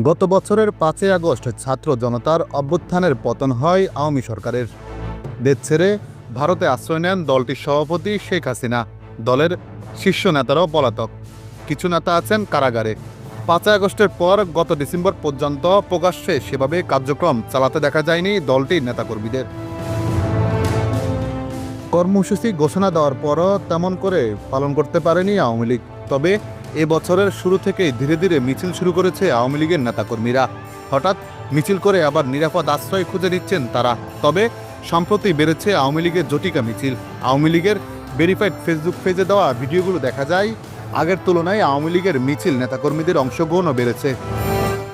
গত বছরের পাঁচই আগস্ট ছাত্র জনতার অভ্যুত্থানের পতন হয় আওয়ামী সরকারের। দেশ ছেড়ে ভারতে আশ্রয় নেন দলটির সভাপতি শেখ হাসিনা, দলের শীর্ষ নেতারাও পলাতক। কিছু নেতা আছেন কারাগারে। পাঁচই আগস্টের পর গত ডিসেম্বর পর্যন্ত প্রকাশ্যে সেভাবে কার্যক্রম চালাতে দেখা যায়নি দলটির নেতাকর্মীদের। কর্মসূচি ঘোষণা দেওয়ার পরও তেমন করে পালন করতে পারেনি আওয়ামী লীগ। তবে এ বছরের শুরু থেকেই ধীরে ধীরে মিছিল শুরু করেছে আওয়ামী লীগের নেতাকর্মীরা। হঠাৎ মিছিল করে আবার নিরাপদ আশ্রয় খুঁজে নিচ্ছেন তারা। তবে সম্প্রতি বেড়েছে আওয়ামী লীগের জটিকা মিছিল। আওয়ামী লীগের ভেরিফাইড ফেসবুক পেজে দেওয়া ভিডিওগুলো দেখা যায়, আগের তুলনায় আওয়ামী লীগের মিছিল নেতাকর্মীদের অংশগ্রহণও বেড়েছে।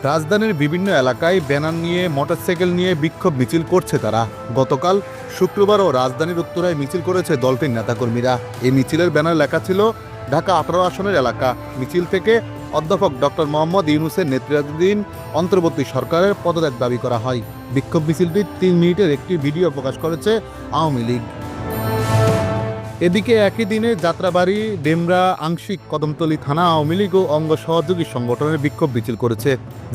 রাজধানীর বিভিন্ন এলাকায় ব্যানার নিয়ে, মোটরসাইকেল নিয়ে বিক্ষোভ মিছিল করছে তারা। গতকাল শুক্রবারও রাজধানীর উত্তরায় মিছিল করেছে দলটির নেতাকর্মীরা। এই মিছিলের ব্যানার লেখা ছিল ঢাকা আঠারো আসনের এলাকা। মিছিল থেকে অধ্যাপক ডক্টর মোহাম্মদ ইউনুসের নেতৃত্বাধীন অন্তর্বর্তী সরকারের পদত্যাগ দাবি করা হয়। বিক্ষোভ মিছিলটি তিন মিনিটের একটি ভিডিও প্রকাশ করেছে আওয়ামী লীগ। এদিকে একই দিনে যাত্রাবাড়ি, ডেমরা, আংশিক, কদমতলী থানা আওয়ামী লীগ ও অঙ্গ সহযোগী সংগঠনের বিক্ষোভ মিছিল করেছে।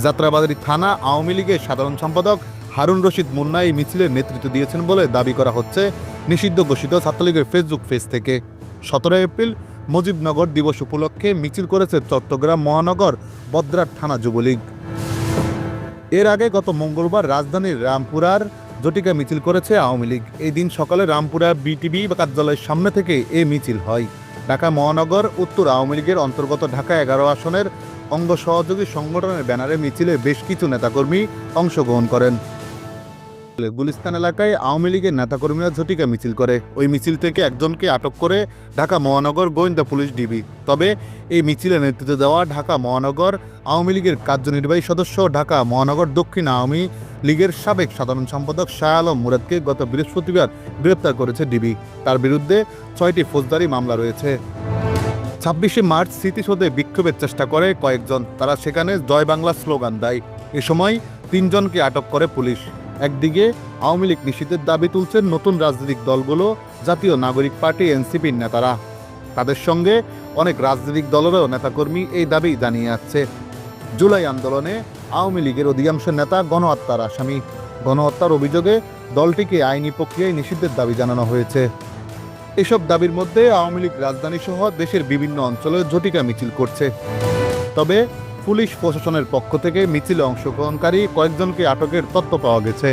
যাত্রাবাড়ি থানা আওয়ামী লীগের সাধারণ সম্পাদক হারুন রশিদ মুন্না এই মিছিলের নেতৃত্ব দিয়েছেন বলে দাবি করা হচ্ছে নিষিদ্ধ ঘোষিত ছাত্রলীগের ফেসবুক পেজ থেকে। সতেরো এপ্রিল মুজিবনগর দিবস উপলক্ষে মিছিল করেছে চট্টগ্রাম মহানগর, বদ্রার থানা যুবলীগ। এর আগে গত মঙ্গলবার রাজধানীর রামপুরার জটিকা মিছিল করেছে আওয়ামী লীগ। এই দিন সকালে রামপুরা বিটিভি কার্যালয়ের সামনে থেকে এ মিছিল হয়। ঢাকা মহানগর, উত্তর আওয়ামী লীগের অন্তর্গত ঢাকা এগারো আসনের অঙ্গ সহযোগী সংগঠনের ব্যানারে মিছিলে বেশ কিছু নেতাকর্মী অংশগ্রহণ করেন। গুলিস্তান এলাকায় আওয়ামী লীগের নেতাকর্মীরা ঝটিকা মিছিল করে। ওই মিছিল থেকে একজনকে আটক করে ঢাকা মহানগর গোয়েন্দা পুলিশ ডিবি। তবে এই মিছিলে নেতৃত্ব দেওয়া ঢাকা মহানগর আওয়ামী লীগের কার্যনির্বাহী সদস্য ঢাকা মহানগর দক্ষিণ আওয়ামী লীগের সাবেক সাধারণ সম্পাদক শাহ আলম মুরাদকে গত বৃহস্পতিবার গ্রেপ্তার করেছে ডিবি। তার বিরুদ্ধে ছয়টি ফৌজদারি মামলা রয়েছে। ছাব্বিশে মার্চ স্মৃতিসৌধে বিক্ষোভের চেষ্টা করে কয়েকজন। তারা সেখানে জয় বাংলা স্লোগান দেয়। এ সময় তিনজনকে আটক করে পুলিশ। একদিকে আওয়ামী লীগ নিষিদ্ধের দাবি তুলছেন নতুন রাজনৈতিক দলগুলো, জাতীয় নাগরিক পার্টি, এনসিপির নেতারা। তাদের সঙ্গে অনেক রাজনৈতিক দলেরও নেতাকর্মী এই দাবি জানিয়ে আসছে জুলাই আন্দোলনে আওয়ামী লীগের অধিকাংশ নেতা গণহত্যার আসামি। গণহত্যার অভিযোগে দলটিকে আইনি প্রক্রিয়ায় নিষিদ্ধের দাবি জানানো হয়েছে। এসব দাবির মধ্যে আওয়ামী লীগ রাজধানী সহ দেশের বিভিন্ন অঞ্চলে ঝটিকা মিছিল করছে। তবে পুলিশ প্রশাসনের পক্ষ থেকে মিছিলে অংশগ্রহণকারী কয়েকজনকে আটকের তথ্য পাওয়া গেছে।